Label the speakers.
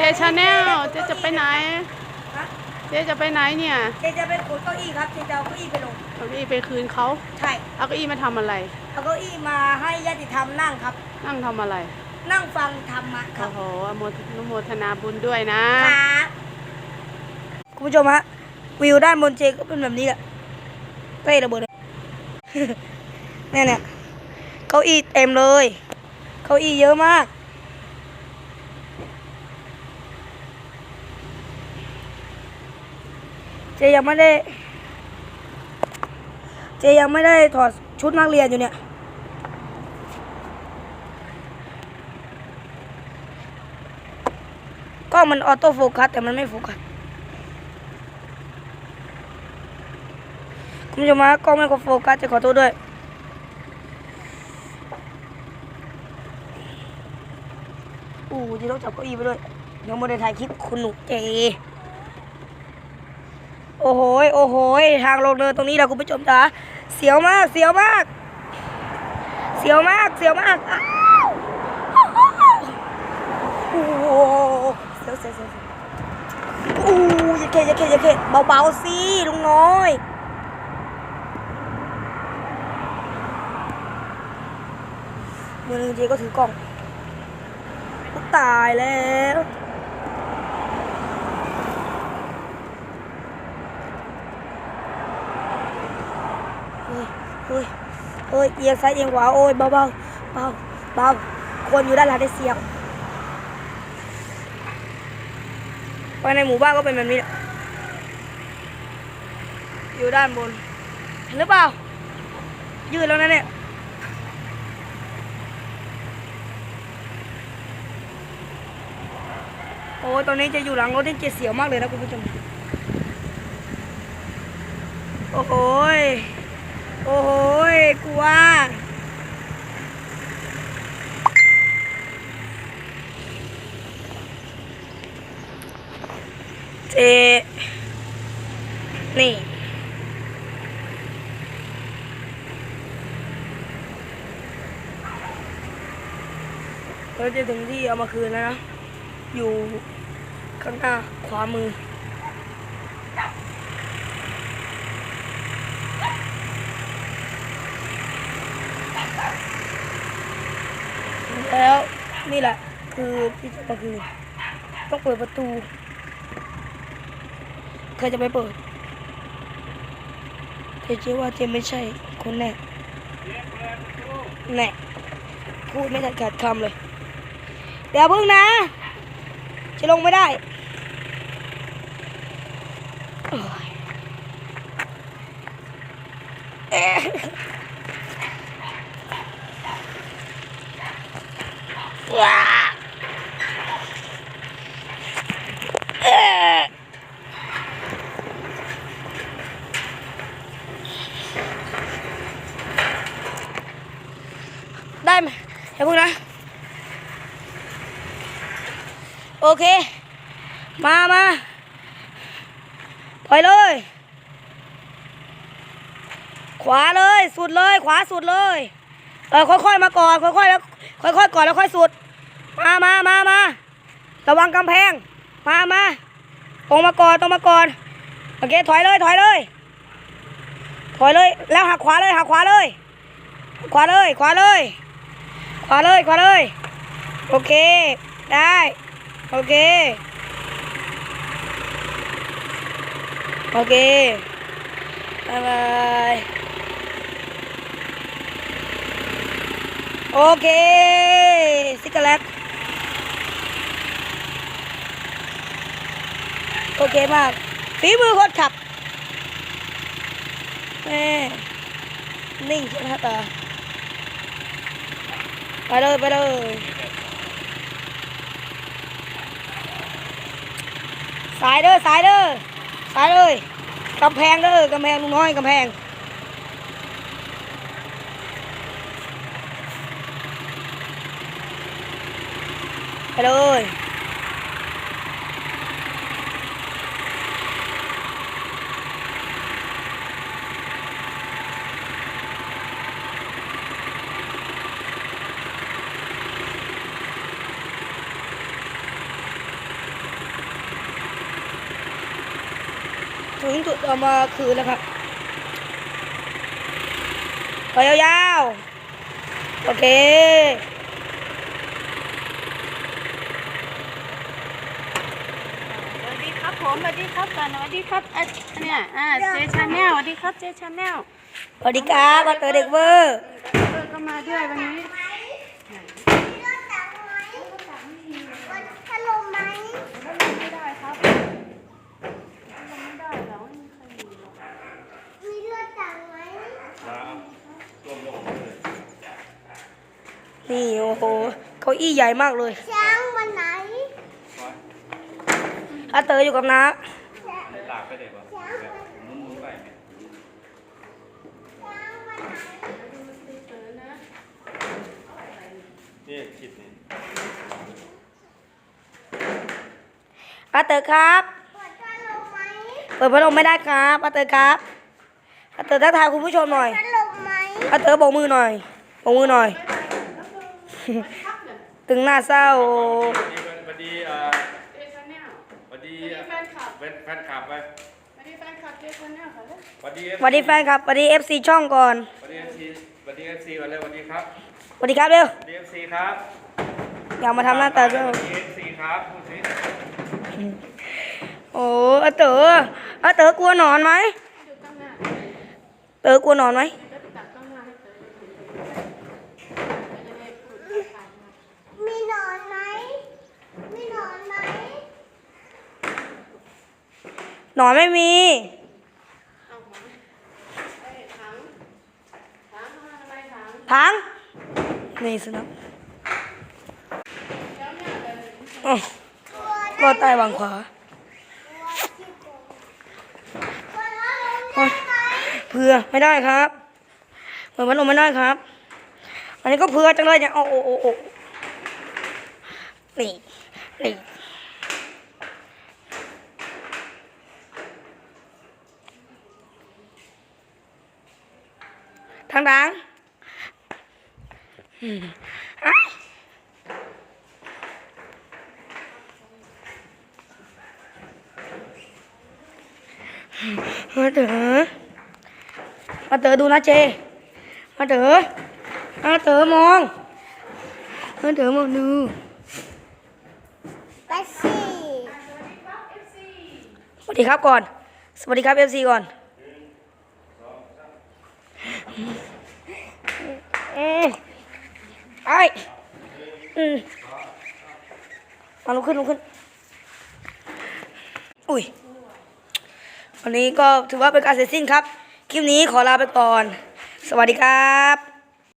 Speaker 1: เจชาแนลเจจะไปไหน
Speaker 2: ฮะ
Speaker 1: เจจะไปไหนเนี่ย
Speaker 2: เจจะไปขนเก้าอี้ครับเจจะเอาเก้าอี้ไปลง
Speaker 1: เอาเก้าอี้ไปคืนเขา
Speaker 2: ใช่
Speaker 1: เอาเก้าอี้มาทำอะไร
Speaker 2: เอาเก้าอี้มาให้ญาติธรรมนั่งครับ
Speaker 1: นั่งทำอะไร
Speaker 2: นั่งฟังธรรมะครั
Speaker 1: โอ้
Speaker 2: บ
Speaker 1: โหอนุโมทอนุโมทนาบุญด้วยนะ
Speaker 2: ครับคุณผู้ชมฮะวิวด้านบนเจก็เป็นแบบนี้แหละเต้ระเบิดเลย เนี่ยเนี่ยเก้าอี้เต็มเลย เก้าอี้เยอะมาก เจยังไม่ได้ เจยังไม่ได้ถอดชุดนักเรียนอยู่เนี่ยกล้องมันออโต้โฟกัสแต่มันไม่โฟกัสคุณผู้ชมฮะกล้องไม่โฟกัสจะขอโทษด้วยอู้จะต้องจับเก้าอี้ไปด้วยเดี๋ยวโมเดลถ่ายคลิปคุณหนูเจ โอ้โหโอ้โหทางลงเนินตรงนี้แหละคุณผู้ชมจ๋าเสียวมาก เสียวมาก เสียวมาก เสียวมากอ้าวโอ้โหเสียวเสียวเสียวเสียวอู้ยเข็ดอยเข็ดอยเข็ดเบาๆสิลุงน้อยมือหนึงเจก็ถือกล้องตายแล้ว เฮ้ย เฮ้ย เฮ้ยเอียงซ้ายเอียงขวาโอ้ยเบาเบาเบาเบาคนอยู่ด้านหลังได้เสียงไปในหมู่บ้านก็เป็นแบบนี้ อยู่ด้านบนเห็นหรือเปล่า ยืดแล้วนะเนี่ยโอ้ยตอนนี้จะอยู่หลังรถที่เจ็ดเสียวมากเลยนะคุณผู้ชม โอ้โหย โอ้โหกลัว เจ นี่ เราจะถึงที่เอามาคืนแล้วนะ อยู่ข้างหน้าขวามือ แล้วนี่แหละ คือที่จะมาคืนต้องเปิดประตูใครจะไปเปิด เธอเชื่อว่าเจมไม่ใช่คนแน่แน่พูดไม่ทันขาดคำเลย เดี๋ยวพึ่งนะ จะลงไม่ได้เอ๊ะว้าเอ๊ะ ได้ไหมเดี๋ยวพึ่งนะ โอเค มามาถอยเลย ขวาเลย สุดเลย ขวาสุดเลย เออค่อยๆมาก่อน ค่อยๆแล้ว ค่อยๆก่อนแล้วค่อยสุด มามามามาระวังกำแพง มามาตรงมาก่อนตรงมาก่อนโอเคถอยเลยถอยเลย ถอยเลย แล้วหักขวาเลยหักขวาเลย ขวาเลย ขวาเลย ขวาเลยขวาเลย โอเค ได้ โอเค โอเคบายบายโอเคซิกเกอร์แลต โอเคมากฝีมือคนขับแม่นิ่งใช่ไหมตาไปเลยไปเลยสายเด้อสายเด้อสายเลยกำแพงเด้อกำแพงลุงน้อยกำแพงไปเลย ถึงจุดเอามาคืนแล้วครับขอยาวๆ โอเค
Speaker 1: สวัสดีครับผมสวัสดีครับก่อนสวัสดีครับอะเนี่ยอ่าเจชาแนลสวัสดีครับเจชาแนล
Speaker 2: สวัสดีครับมาเตอเด็กเวอร์
Speaker 1: เออก็มาด้วยวันนี้
Speaker 3: พัดลมไหม
Speaker 1: ไม่ได้ครับไม่ได้แล้วไม่มีใครอยู่หรอก
Speaker 3: มีเลือดต่างไหม
Speaker 2: นี่โอ้โหเก้าอี้ใหญ่มากเลย
Speaker 3: ช้างวันไหน
Speaker 2: อาเตออยู่กับน้า
Speaker 4: หลากไปเด็กวะแบบมุนมุนๆไปเนี่ย
Speaker 3: ช้างวันไหน
Speaker 4: นี่คิดนี่
Speaker 2: อาเตอครับ
Speaker 3: เปิดพัดลมไหม
Speaker 2: เปิดพัดลมไม่ได้ครับอาเตอครับอาเตอทักทายคุณผู้ชมหน่อย
Speaker 3: พัดลมไหม
Speaker 2: อาเตอโบอกมือหน่อยโบอกมือหน่อย ตึงหน้าเศร้า
Speaker 4: สวัสดีเอ่อ
Speaker 1: เจชาแนล
Speaker 4: สวัสดี
Speaker 1: แฟนคลับ
Speaker 4: แฟนแฟนคลับไป
Speaker 1: สวัสดีแฟนคลับเจชาแนลค่ะเลย
Speaker 4: สวัสดี
Speaker 2: สวัสดีแฟนครับสวัสดีเอฟซีช่องก่อน
Speaker 4: สวัสดีเอฟซีสวัสดีเอฟซีวันเลยสวัสดีครับ
Speaker 2: สวัสดีครับเร็ว
Speaker 4: สวัสดีเอฟซีครับ
Speaker 2: อยากมาทำหน้าตาเจ้า
Speaker 4: สวัสดีเอฟซีครับพูดสิ
Speaker 2: โอ้อาเตออาเตอกลัวหนอนไหม
Speaker 1: ดูตั้งหน้า
Speaker 2: เตอกลัวหนอนไหม
Speaker 1: แล้วตัดตั้งหน้าให้เจอจะได้พูดผ่านมา
Speaker 3: มีหนอนไหมมีหนอนไหม
Speaker 2: ห นอนไม่มี
Speaker 1: เอาหมอนเอ้ยถังถังเอามาทำไมถัง
Speaker 2: พังนี่สินะ
Speaker 1: แล้วเนี่ยเดิน
Speaker 2: อ๋อ
Speaker 3: ตัว
Speaker 2: รอดใต้วางขวา
Speaker 3: ตัวที่โกงเปิดพัดลมได้ไหม
Speaker 2: เพื่อไม่ได้ครับเปิดพัดลมไม่ได้ครับ อันนี้ก็เพื่อจังเลยเนี่ยโอ้โอ้โอ้โอ้นี่นี่ ทางดังอืมอะมาเถอะมาเต๋อดูนะเจ มาเต๋อมาเต๋อมองมาเต๋อมองดู
Speaker 3: ไปสิ
Speaker 2: สวัสดีครับก่อน สวัสดีครับเอฟซีก่อนอืม ไอ้อืมมาลุกขึ้นลุกขึ้น อุ้ย วันนี้ก็ถือว่าเป็นการเสร็จสิ้นครับ คลิปนี้ขอลาไปก่อน สวัสดีครับ